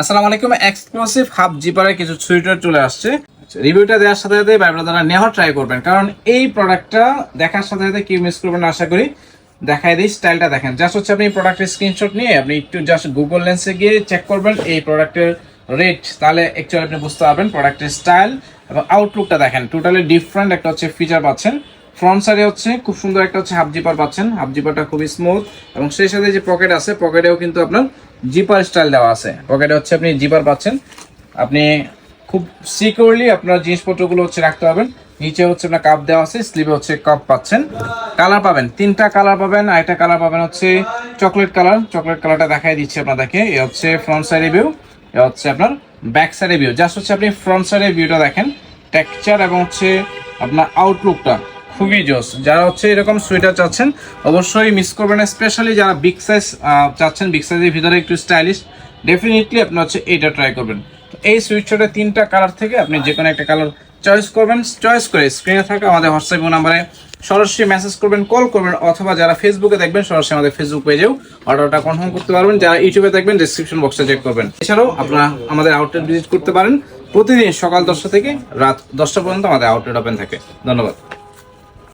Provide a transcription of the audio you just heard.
আসসালামু আলাইকুম exclusive half জিপারে কিছু সুইটার চলে আসছে। রিভিউটা দেওয়ার সাথে সাথে ভাই ব্রাদাররা নেওয়ার ট্রাই করবেন। কারণ এই প্রোডাক্টটা দেখার সাথে সাথে কেউ মিস করবেন আশা করি। দেখাই দিই স্টাইলটা দেখেন। জাস্ট হচ্ছে আপনি প্রোডাক্টের স্ক্রিনশট নিয়ে আপনি একটু জাস্ট গুগল লেন্সে গিয়ে চেক করবেন এই প্রোডাক্টের রেট তাহলে অ্যাকচুয়ালি আপনি বুঝতে পারবেন প্রোডাক্টের স্টাইল এবং আউটলুকটা দেখেন। টোটালি ডিফারেন্ট একটা হচ্ছে ফিচার পাচ্ছেন। ফ্রন্ট সাইডে হচ্ছে খুব সুন্দর একটা হচ্ছে হাফ জিপার পাচ্ছেন। হাফ জিপারটা খুবই স্মুথ এবং সেই সাথে যে পকেট আছে পকেটেও কিন্তু আপনার জিপার স্টাইল দেওয়া আছে। পকেটে হচ্ছে আপনি জিপার পাচ্ছেন। আপনি খুব সিকিউরলি আপনার জিনিসপত্রগুলো হচ্ছে রাখতে পারবেন। নিচে হচ্ছে আপনার কাপ দেওয়া আছে স্লিভে হচ্ছে কাপ পাচ্ছেন। কালার পাবেন, তিনটা কালার পাবেন আর একটা কালার পাবেন হচ্ছে চকলেট কালার চকলেট কালারটা দেখাই দিচ্ছি আপনাদেরকে। এ হচ্ছে ফ্রন্ট সাইডে ভিউ এ হচ্ছে আপনার ব্যাক সাইডে ভিউ জাস্ট হচ্ছে আপনি ফ্রন্ট সাইডে ভিউটা দেখেন। টেক্সচার এবং হচ্ছে আপনার আউটলুকটা খুবই জোস। যারা হচ্ছে এরকম সোয়েটার চাচ্ছেন, অবশ্যই মিস করবেন স্পেশালি যারা বিগ সাইজ চাচ্ছেন বিগ সাইজের ভিতরে একটু স্টাইলিশ ডেফিনেটলি আপনি হচ্ছে এইটা ট্রাই করবেন। এই সুইটশার্টের তিনটা কালার থেকে আপনি যে কোনো একটা কালার চয়েস করবেন চয়েস করে স্ক্রিনে থাকা আমাদের হোয়াটসঅ্যাপ নাম্বারে সরাসরি মেসেজ করবেন কল করবেন, অথবা যারা ফেসবুকে দেখবেন, সরাসরি আমাদের ফেসবুক পেজেও অর্ডারটা কনফার্ম করতে পারবেন। যারা ইউটিউবে দেখবেন ডিসক্রিপশন বক্সে চেক করবেন। এছাড়াও আপনারা আমাদের আউটলেট ভিজিট করতে পারেন। প্রতিদিন সকাল দশটা থেকে রাত দশটা পর্যন্ত আমাদের আউটলেট ওপেন থাকে। ধন্যবাদ।